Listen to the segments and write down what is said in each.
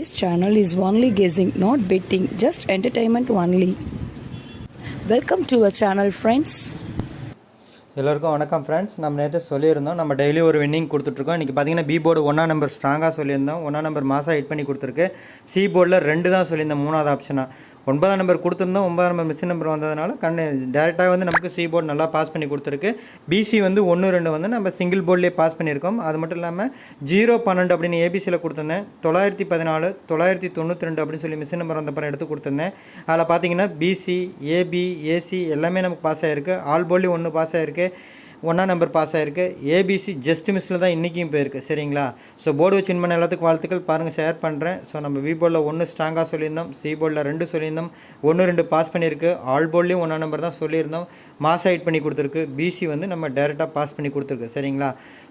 This channel is only guessing, not betting, just entertainment only. Welcome to our channel friends எல்லோருக்கும் வணக்கம் friends நம்ம நேற்று சொல்லியிருந்தோம் நம்ம டெய்லி ஒரு வின்னிங் கொடுத்துட்ருக்கோம். இன்றைக்கி பார்த்தீங்கன்னா பி போர்டு ஒன்றா நம்பர் ஸ்ட்ராங்காக சொல்லியிருந்தோம். ஒன்றா நம்பர் மாதம் ஹிட் பண்ணி கொடுத்துருக்கு. சி போர்டில் ரெண்டு தான் சொல்லியிருந்தேன் மூணாவது ஆப்ஷனாக ஒன்பதாம் நம்பர் கொடுத்துருந்தோம். ஒன்பதாம் நம்பர் மிஷின் நம்பர் வந்ததுனால கண்ணு டேரெக்டாக வந்து நமக்கு சி போர்டு நல்லா பாஸ் பண்ணி கொடுத்துருக்கு. பிசி வந்து ஒன்று ரெண்டு வந்து நம்ம சிங்கிள் போர்ட்லேயே பாஸ் பண்ணியிருக்கோம். அது மட்டும் இல்லாமல் ஜீரோ பன்னெண்டு அப்படின்னு ஏபிசியில் கொடுத்துருந்தேன். தொள்ளாயிரத்தி பதினாலு தொள்ளாயிரத்தி தொண்ணூற்றி ரெண்டு அப்படின்னு சொல்லி மிஷின் நம்பர் வந்தப்பறம் எடுத்து கொடுத்துருந்தேன். அதில் பார்த்தீங்கன்னா பிசி ஏபி ஏசி எல்லாமே நமக்கு பாஸ் ஆகிருக்கு ஆல் போர்ட்லேயும் ஒன்று பாஸ் ஆகிருக்கு ஒன்றா நம்பர் பாஸ் ஆகிருக்கு ஏபிசி ஜஸ்ட் மிஸ்ஸில் தான் இன்றைக்கும் போயிருக்கு. சரிங்களா? ஸோ போர்டு வச்சு பண்ண எல்லாத்துக்கும் வாழ்த்துக்கள். பாருங்கள் ஷேர் பண்ணுறேன் ஸோ நம்ம வி போர்டில் ஒன்று ஸ்ட்ராங்காக சொல்லியிருந்தோம். சி போர்டில் ரெண்டு சொல்லியிருந்தோம். ஒன்று ரெண்டு பாஸ் பண்ணியிருக்கு. ஆல் போர்ட்லேயும் ஒன்றா நம்பர் தான் சொல்லியிருந்தோம். மாஸ் ஹைட் பண்ணி கொடுத்துருக்கு. பிசி வந்து நம்ம டேரெக்டாக பாஸ் பண்ணி கொடுத்துருக்கு. சரிங்களா?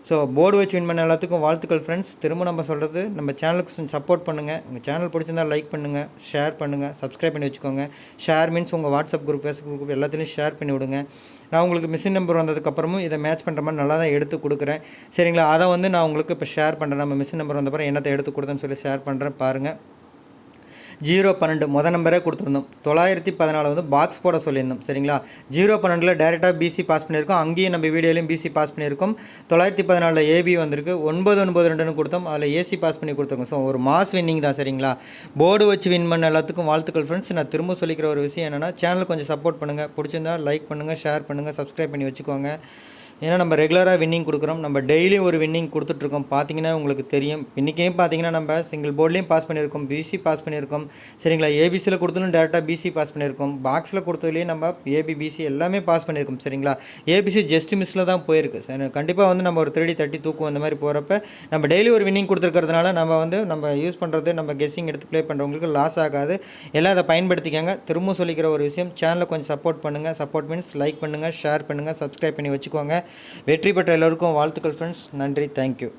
ஸோ போர்டு வச்சு வின் பண்ண எல்லாத்துக்கும் வாழ்த்துக்கள் ஃப்ரெண்ட்ஸ் திரும்ப நம்ம சொல்கிறது நம்ம சேனலுக்கு கொஞ்சம் சப்போர்ட் பண்ணுங்கள் உங்கள் சேனல் பிடிச்சிருந்தா லைக் பண்ணுங்கள் ஷேர் பண்ணுங்கள் சப்ஸ்கிரைப் பண்ணி வச்சுக்கோங்க. ஷேர் மீன்ஸ் உங்கள் வாட்ஸ்அப் குரூப் ஃபேஸ்புக் குரூப் எல்லாத்துலேயும் ஷேர் பண்ணி விடுங்க. நான் உங்களுக்கு மிஷின் நம்பர் வந்ததுக்கப்புறமும் இதை மேட்ச் பண்ணுற மாதிரி நல்லா தான் எடுத்து கொடுக்குறேன். சரிங்களா? அதை வந்து நான் உங்களுக்கு இப்போ ஷேர் பண்ணுறேன் நம்ம மிஷின் நம்பர் வந்தப்பறம் என்னத்தை எடுத்து கொடுத்தேன்னு சொல்லி ஷேர் பண்ணுறேன் பாருங்கள் ஜீரோ பன்னெண்டு மொதல் நம்பரே கொடுத்துருந்தோம். தொள்ளாயிரத்தி பதினாலு வந்து பாக்ஸ் போட சொல்லியிருந்தோம். சரிங்களா? ஜீரோ பன்னெண்டில் டேரெக்டாக பிசி பாஸ் பண்ணியிருக்கோம். அங்கேயும் நம்ம வீடியோலையும் பிசி பாஸ் பண்ணியிருக்கோம். தொள்ளாயிரத்தி பதினாலில் ஏபி வந்திருக்கு. ஒன்பது ஒன்பது ரெண்டுன்னு கொடுத்தோம். அதில் ஏசி பாஸ் பண்ணி கொடுத்துருக்கோம். ஸோ ஒரு மாஸ் வின்னிங் தான் சரிங்களா? போர்டு வச்சு வின் பண்ண எல்லாத்துக்கும் வாழ்த்துக்கள் ஃப்ரெண்ட்ஸ் நான் திரும்ப சொல்லிக்கிற ஒரு விஷயம் என்னென்னா சேனல் கொஞ்சம் சப்போர்ட் பண்ணுங்கள் பிடிச்சிருந்தா லைக் பண்ணுங்கள் ஷேர் பண்ணுங்கள் சப்ஸ்கிரைப் பண்ணி வச்சுக்கோங்க. ஏன்னா நம்ம ரெகுலராக வின்னிங் கொடுக்குறோம். நம்ம டெய்லியும் ஒரு வின்னிங் கொடுத்துட்ருக்கோம். பார்த்தீங்கன்னா உங்களுக்கு தெரியும். இன்றைக்கையும் பார்த்தீங்கன்னா நம்ம சிங்கிள் போர்ட்லேயும் பாஸ் பண்ணியிருக்கோம். பிசி பாஸ் பண்ணியிருக்கோம். சரிங்களா? ஏபிசியில் கொடுத்தாலும் டேரெக்டாக பிசி பாஸ் பண்ணியிருக்கோம். பாக்ஸில் கொடுத்ததுலேயும் நம்ம ஏபி பிசி எல்லாமே பாஸ் பண்ணியிருக்கோம். சரிங்களா? ஏபிசி ஜஸ்ட் மிஸ்ஸில் தான் போயிருக்கு. சரி கண்டிப்பாக வந்து நம்ம ஒரு த்ரீடி தேர்ட்டி தூக்கும் அந்த மாதிரி போகிறப்ப நம்ம டெய்லி ஒரு வின்னிங் கொடுத்துருக்கிறதுனால நம்ம வந்து நம்ம யூஸ் பண்ணுறது நம்ம கெஸ்ஸிங் எடுத்து ப்ளே பண்ணுறவங்களுக்கு லாஸ் ஆகாது. எல்லாம் அதை பயன்படுத்திக்கங்க. திரும்ப சொல்லிக்கிற ஒரு விஷயம். சேனலை கொஞ்சம் சப்போர்ட் பண்ணுங்கள் சப்போர்ட் மீன்ஸ் லைக் பண்ணுங்கள் ஷேர் பண்ணுங்கள் சப்ஸ்கிரைப் பண்ணி வச்சுக்கோங்க. வெற்றி பெற்ற எல்லோருக்கும் வாழ்த்துக்கள் ஃப்ரெண்ட்ஸ் நன்றி. தேங்க்யூ